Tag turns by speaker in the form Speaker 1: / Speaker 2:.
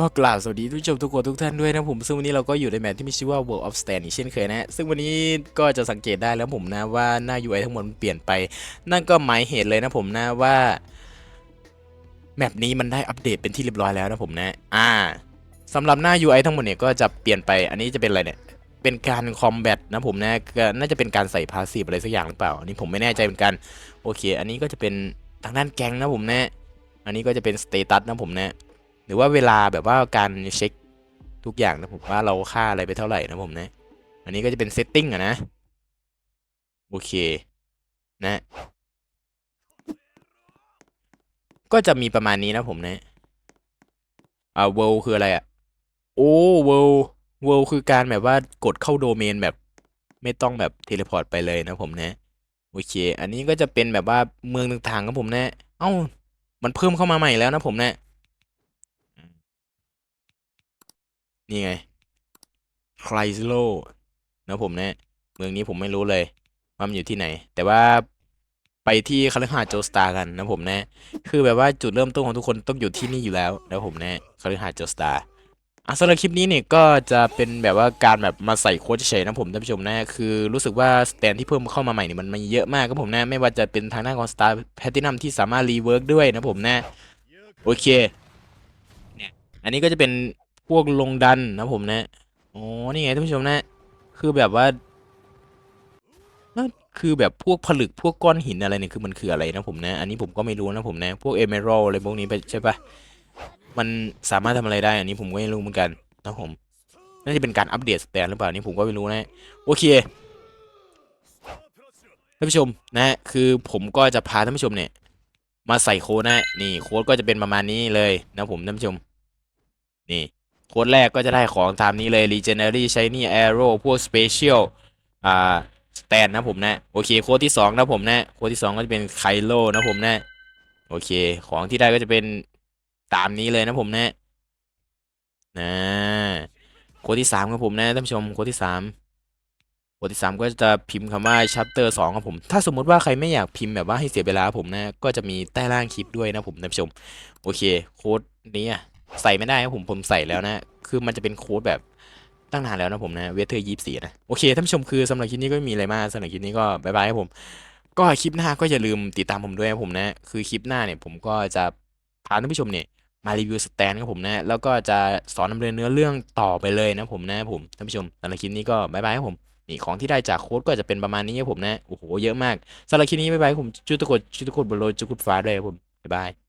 Speaker 1: ก็กล่าวสวัสดีทุกชมทุกคนทุกท่านด้วยนะผม ซึ่งวันนี้เราก็อยู่ในแมตช์ที่มีชื่อว่า World of Stand อีกเช่นเคยนะ ซึ่งวันนี้ก็จะสังเกตได้แล้วผมนะว่าหน้า UI ทั้งหมดมันเปลี่ยนไป นั่นก็หมายเหตุเลยนะผมนะว่าแมปนี้มันได้อัปเดตเป็นที่เรียบร้อยแล้วนะผมนะ อ่าสำหรับหน้า UI ทั้งหมดเนี่ยก็จะเปลี่ยนไป อันนี้จะเป็นอะไรเนี่ย เป็นการคอมแบทนะผมนะ น่าจะเป็นการใส่พาสซีฟอะไรสักอย่างหรือเปล่า อันนี้ผมไม่แน่ใจเหมือนกัน โอเค อันนี้ก็จะเป็นทางด้านแกงนะผมนะ อันนี้ก็จะเป็นสเตตัสนะผมนะ หรือว่าเวลาแบบว่าการเช็คทุกอย่างนะผมว่าเราค่าอะไรไปเท่าไหร่นะผมนะ อันนี้ก็จะเป็นเซตติ้งอะนะ โอเค นะ ก็จะมีประมาณนี้นะผมนะ อ่า world คืออะไรอะโอ้ world world คือการแบบว่ากดเข้าโดเมนแบบ ไม่ต้องแบบเทเลพอร์ตไปเลยนะผมนะโอเค อันนี้ก็จะเป็นแบบว่าเมืองต่างๆครับผมนะ เอ้า มันเพิ่มเข้ามาใหม่แล้วนะผมนะ นี่ไงไคลโลนะผมนะเมืองนี้ผมไม่รู้เลยว่ามันอยู่ที่ไหน แต่ว่าไปที่คาลิฮาโจสตากันนะผมนะคือแบบว่าจุดเริ่มต้นของทุกคนต้องอยู่ที่นี่อยู่แล้วนะผมนะคาลิฮาโจสตาอะสำหรับคลิปนี้เนี่ยก็จะเป็นแบบว่าการแบบมาใส่โค้ดเฉยๆนะผมท่านผู้ชมนะคือรู้สึกว่าสแตนที่เพิ่มเข้ามาใหม่เนี่ยมันมีเยอะมากครับผมนะไม่ว่าจะเป็นทางด้านของสตาร์แพทินัมที่สามารถรีเวิร์กด้วยนะผมนะโอเคเนี่ยอันนี้ก็จะเป็น พวกลงดันนะผมนะอ๋อนี่ไงท่านผู้ชมนะ คือแบบว่านั่นคือแบบพวกผลึกพวกก้อนหินอะไรเนี่ยคือมันคืออะไรนะผมนะ อันนี้ผมก็ไม่รู้นะผมนะ พวกเอเมอรัลอะไรพวกนี้ไปใช่ปะมันสามารถทำอะไรได้ อันนี้ผมก็ไม่รู้เหมือนกันนะผมน่าจะเป็นการอัปเดตสแตนหรือเปล่านี่ผมก็ไม่รู้นะโอเคท่านผู้ชมนะ คือผมก็จะพาท่านผู้ชมเนี่ย มาใส่โค้ดนะนี่โค้ดก็จะเป็นประมาณนี้เลยนะผมท่านผู้ชม นี่ โค้ดแรกก็จะได้ของตามนี้เลย Legendary Shiny Arrow พวก Special อ่า Stand นะผมนะ โอเค โค้ดที่สองนะผมนะ โค้ดที่สองก็จะเป็นไคโลนะผมนะ โอเค ของที่ได้ก็จะเป็นตามนี้เลยนะผมนะนะโค้ดที่สามครับผมนะท่านผู้ชมโค้ดที่สามโค้ดที่สามก็จะพิมพ์คำว่า chapter สองครับผม ถ้าสมมุติว่าใครไม่อยากพิมพ์แบบว่าให้เสียเวลาผมนะ ก็จะมีใต้ล่างคลิปด้วยนะผมท่านผู้ชม โอเค โค้ดนี้อะ ใส่ไม่ได้ครับผมผมใส่แล้วนะ คือมันจะเป็นโค้ดแบบตั้งนานแล้วนะผมนะเวทเทอร์ยี่สี่นะ โอเคท่านผู้ชมคือสำหรับคลิปนี้ก็ไม่มีอะไรมากสำหรับคลิปนี้ก็บายบายครับผม ก็คลิปหน้าก็อย่าลืมติดตามผมด้วยครับผมนะ คือคลิปหน้าเนี่ยผมก็จะพาท่านผู้ชมเนี่ยมารีวิวสแตนครับผมนะ แล้วก็จะสอนดำเนินเนื้อเรื่องต่อไปเลยนะผมนะผมท่านผู้ชมสำหรับคลิปนี้ก็บายบายครับผมนี่ของที่ได้จากโค้ดก็จะเป็นประมาณนี้ครับผมนะโอ้โหเยอะมากสำหรับคลิปนี้บายบายผมจุดทุกคนจุดทุกคนบนโลจุดกุดฟ้าด้วยครับผมบายบาย